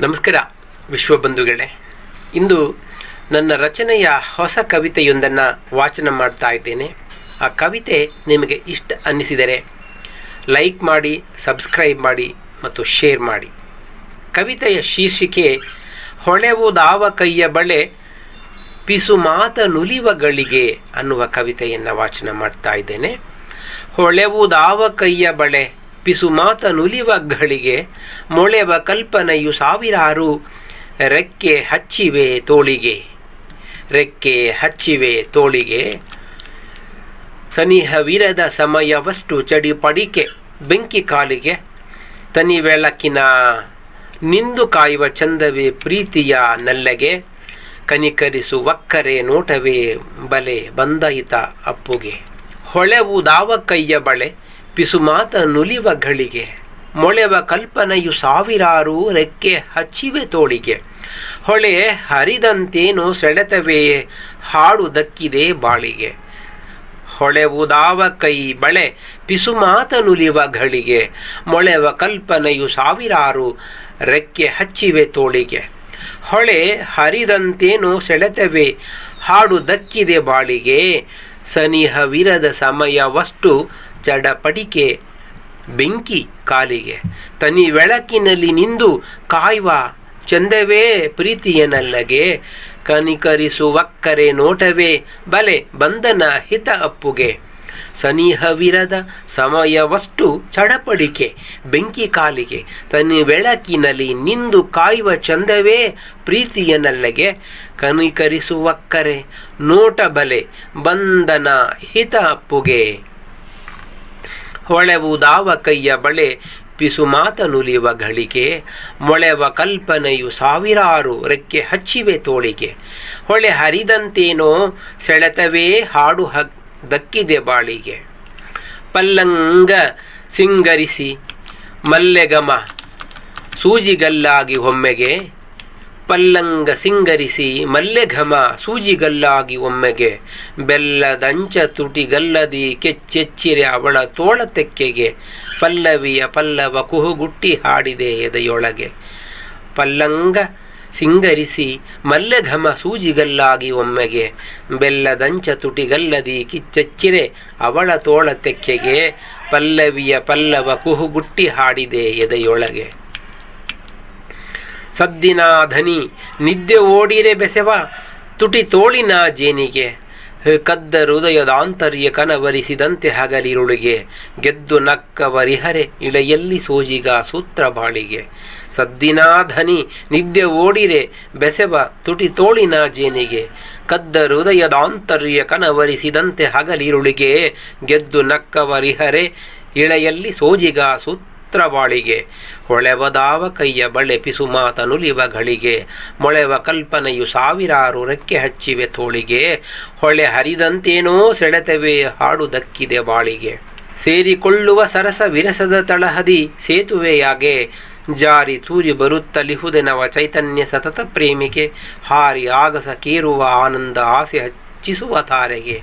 ನಮಸ್ಕಾರ ವಿಶ್ವಬಂಧುಗಳೇ ಇಂದು ನನ್ನ ರಚನೆಯ ಹೊಸ ಕವಿತೆಯೊಂದನ್ನು ವಾಚನ ಮಾಡ್ತಾ ಇದ್ದೇನೆ. ಆ ಕವಿತೆ ನಿಮಗೆ ಇಷ್ಟ ಅನ್ನಿಸಿದರೆ ಲೈಕ್ ಮಾಡಿ, ಸಬ್ಸ್ಕ್ರೈಬ್ ಮಾಡಿ ಮತ್ತು ಶೇರ್ ಮಾಡಿ. ಕವಿತೆಯ ಶೀರ್ಷಿಕೆ, ಹೊಳೆವುದಾವ ಕೈಯ ಬಳೆ, ಪಿಸು ಮಾತ ನುಲಿವಗಳಿಗೆ ಅನ್ನುವ ಕವಿತೆಯನ್ನು ವಾಚನ ಮಾಡ್ತಾ ಇದ್ದೇನೆ. ಹೊಳೆವುದಾವ ಕೈಯ ಬಳೆ ಪಿಸು ಮಾತ ನುಲಿವ ಗಳಿಗೆ ಮೊಳೆವ ಕಲ್ಪನೆಯು ಸಾವಿರಾರು ರೆಕ್ಕೆ ಹಚ್ಚಿವೆ ತೋಳಿಗೆ. ರೆಕ್ಕೆ ಹಚ್ಚಿವೆ ತೋಳಿಗೆ ಸನಿಹವಿರದ ಸಮಯವಷ್ಟು ಚಡಿ ಪಡಿಕೆ ಬೆಂಕಿ ಕಾಲಿಗೆ. ತನಿ ಬೆಳಕಿನ ನಿಂದು ಕಾಯುವ ಚಂದವೇ ಪ್ರೀತಿಯ ನಲ್ಲೆಗೆ. ಕನಿಕರಿಸುವಕ್ಕರೆ ನೋಟವೇ ಬಲೆ ಬಂದಹಿತ ಅಪ್ಪುಗೆ. ಹೊಳೆವು ಕೈಯ ಬಳೆ ಪಿಸುಮಾತ ನುಲಿವ ಘಳಿಗೆ, ಮೊಳೆವ ಕಲ್ಪನೆಯು ಸಾವಿರಾರು ರೆಕ್ಕೆ ಹಚ್ಚಿವೆ ತೋಳಿಗೆ. ಹೊಳೆ ಹರಿದಂತೇನು ಸೆಳೆತವೆಯೇ, ಹಾಡು ದಕ್ಕಿದೆ ಬಾಳಿಗೆ. ಹೊಳೆವುದಾವ ಕೈ ಬಳೆ ಪಿಸುಮಾತ ನುಲಿವ ಘಳಿಗೆ, ಮೊಳೆವ ಕಲ್ಪನೆಯು ಸಾವಿರಾರು ರೆಕ್ಕೆ ಹಚ್ಚಿವೆ ತೋಳಿಗೆ. ಹೊಳೆ ಹರಿದಂತೇನು ಸೆಳೆತವೆ, ಹಾಡು ದಕ್ಕಿದೆ ಬಾಳಿಗೆ ಸನಿಹವಿರದ ಸಮಯವಷ್ಟು ಚಡಪಡಿಕೆ ಬೆಂಕಿ ಕಾಲಿಗೆ. ತನಿ ಬೆಳಕಿನಲ್ಲಿ ನಿಂದು ಕಾಯುವ ಚಂದವೇ ಪ್ರೀತಿಯನಲ್ಲಗೆ. ಕನಿಕರಿಸುವಕ್ಕರೆ ನೋಟವೇ ಬಲೆ ಬಂಧನ ಹಿತ ಅಪ್ಪುಗೆ. ಸನಿಹವಿರದ ಸಮಯವಷ್ಟು ಚಡಪಡಿಕೆ ಬೆಂಕಿ ಕಾಲಿಗೆ. ತನಿ ಬೆಳಕಿನಲ್ಲಿ ನಿಂದು ಕಾಯುವ ಚಂದವೇ ಪ್ರೀತಿಯನಲ್ಲಗೆ. ಕನಿಕರಿಸುವಕ್ಕರೆ ನೋಟ ಬಲೆ ಬಂಧನ ಹಿತ ಅಪ್ಪುಗೆ. ಹೊಳೆವುದಾವ ಕೈಯ ಬಳೆ, ಪಿಸು ಮಾತ ನುಲಿಯುವ ಗಳಿಗೆ ಮೊಳೆವ ಕಲ್ಪನೆಯು ಸಾವಿರಾರು ರೆಕ್ಕೆ ಹಚ್ಚಿವೆ ತೋಳಿಗೆ. ಹೊಳೆ ಹರಿದಂತೇನೋ ಸೆಳೆತವೇ ಹಾಡು ಹ, ದಕ್ಕಿದೆ ಬಾಳಿಗೆ. ಪಲ್ಲಂಗ ಸಿಂಗರಿಸಿ ಮಲ್ಲೆಗಮ, ಸೂಜಿಗಲ್ಲಾಗಿ ಒಮ್ಮೆಗೆ ಪಲ್ಲಂಗ ಸಿಂಗರಿಸಿ ಮಲ್ಲೆಘಮ ಸೂಜಿಗಲ್ಲಾಗಿ ಒಮ್ಮೆಗೆ ಬೆಲ್ಲದಂಚ ತುಟಿಗಲ್ಲದಿ ಕೆಚ್ಚೆಚ್ಚಿರೆ ಅವಳ ತೋಳ ತೆಕ್ಕೆಗೆ ಪಲ್ಲವಿಯ ಪಲ್ಲವ ಕುಹುಗುಟ್ಟಿ ಹಾಡಿದೆ ಎದೆಯೊಳಗೆ. ಪಲ್ಲಂಗ ಸಿಂಗರಿಸಿ ಮಲ್ಲೆಘಮ ಸೂಜಿಗಲ್ಲಾಗಿ ಒಮ್ಮೆಗೆ ಬೆಲ್ಲದಂಚ ತುಟಿಗಲ್ಲದಿ ಕಿಚ್ಚೆಚ್ಚಿರೆ ಅವಳ ತೋಳ ತೆಕ್ಕೆಗೆ ಪಲ್ಲವಿಯ ಪಲ್ಲವ ಕುಹುಗುಟ್ಟಿ ಹಾಡಿದೆ ಎದೆಯೊಳಗೆ. ಸದ್ದಿನ ಧನಿ, ನಿದ್ದೆ ಓಡಿರೆ ಬೆಸೆವ, ತುಟಿ ತೋಳಿನ ಜೇನಿಗೆ. ಕದ್ದ ಹೃದಯದ ಆಂತರ್ಯ ಕನವರಿಸಿದಂತೆ ಹಗಲಿರುಳಿಗೆ, ಗೆದ್ದು ನಕ್ಕವರಿಹರೆ ಇಳೆಯಲ್ಲಿ ಸೋಜಿಗ ಸೂತ್ರ ಬಾಳಿಗೆ. ಸದ್ದಿನ ಧನಿ, ನಿದ್ದೆ ಓಡಿರೆ ಬೆಸೆವ, ತುಟಿ ತೋಳಿನ ಜೇನಿಗೆ. ಕದ್ದ ಹೃದಯದ ಆಂತರ್ಯ ಕನವರಿಸಿದಂತೆ ಹಗಲಿರುಳಿಗೆ, ಗೆದ್ದು ನಕ್ಕವರಿಹರೆ ಇಳೆಯಲ್ಲಿ ಸೋಜಿಗ ಸೂತ್ರ ಬಾಳಿಗೆ ಹೊಳೆವದಾವ ಕೈಯ ಬಳೆ ಪಿಸು ಮಾತನುಲಿವ ಗಳಿಗೆ ಮೊಳೆವ ಕಲ್ಪನೆಯು ಸಾವಿರಾರು ರೆಕ್ಕೆ ಹಚ್ಚಿವೆ ತೋಳಿಗೆ. ಹೊಳೆ ಹರಿದಂತೇನೋ ಸೆಳೆತವೇ ಹಾಡು ದಕ್ಕಿದೆ ಬಾಳಿಗೆ ಸೇರಿಕೊಳ್ಳುವ ಸರಸ ವಿರಸದ ತಳಹದಿ ಸೇತುವೆಯಾಗೆ. ಜಾರಿ ತೂರಿ ಬರುತ್ತಲಿಹುದೆನವ ಚೈತನ್ಯ ಸತತ ಪ್ರೇಮಿಗೆ. ಹಾರಿ ಆಗಸ ಕೇರುವ ಆನಂದ ಆಸೆ ಹಚ್ಚಿಸುವ ತಾರೆಗೆ.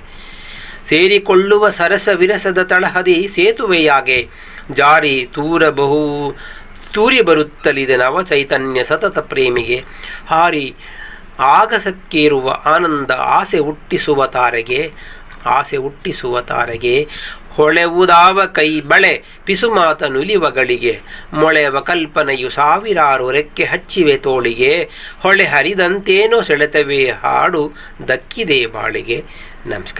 ಸೇರಿಕೊಳ್ಳುವ ಸರಸ ವಿರಸದ ತಳಹದಿ ಸೇತುವೆಯಾಗೆ. ಜಾರಿ ತೂರ ಬಹು ತೂರಿ ಬರುತ್ತಲಿದೆ ನವ ಚೈತನ್ಯ ಸತತ ಪ್ರೇಮಿಗೆ. ಹಾರಿ ಆಗಸಕ್ಕೇರುವ ಆನಂದ ಆಸೆ ಹುಟ್ಟಿಸುವ ತಾರೆಗೆ, ಆಸೆ ಹುಟ್ಟಿಸುವ ತಾರೆಗೆ. ಹೊಳೆವುದಾವ ಕೈ ಬಳೆ ಪಿಸುಮಾತ ನುಲಿವಗಳಿಗೆ ಮೊಳೆವ ಕಲ್ಪನೆಯು ಸಾವಿರಾರು ರೆಕ್ಕೆ ಹಚ್ಚಿವೆ ತೋಳಿಗೆ. ಹೊಳೆ ಹರಿದಂತೇನೋ ಸೆಳೆತವೇ ಹಾಡು ದಕ್ಕಿದೆ ಬಾಳಿಗೆ. ನಮಸ್ಕಾರ.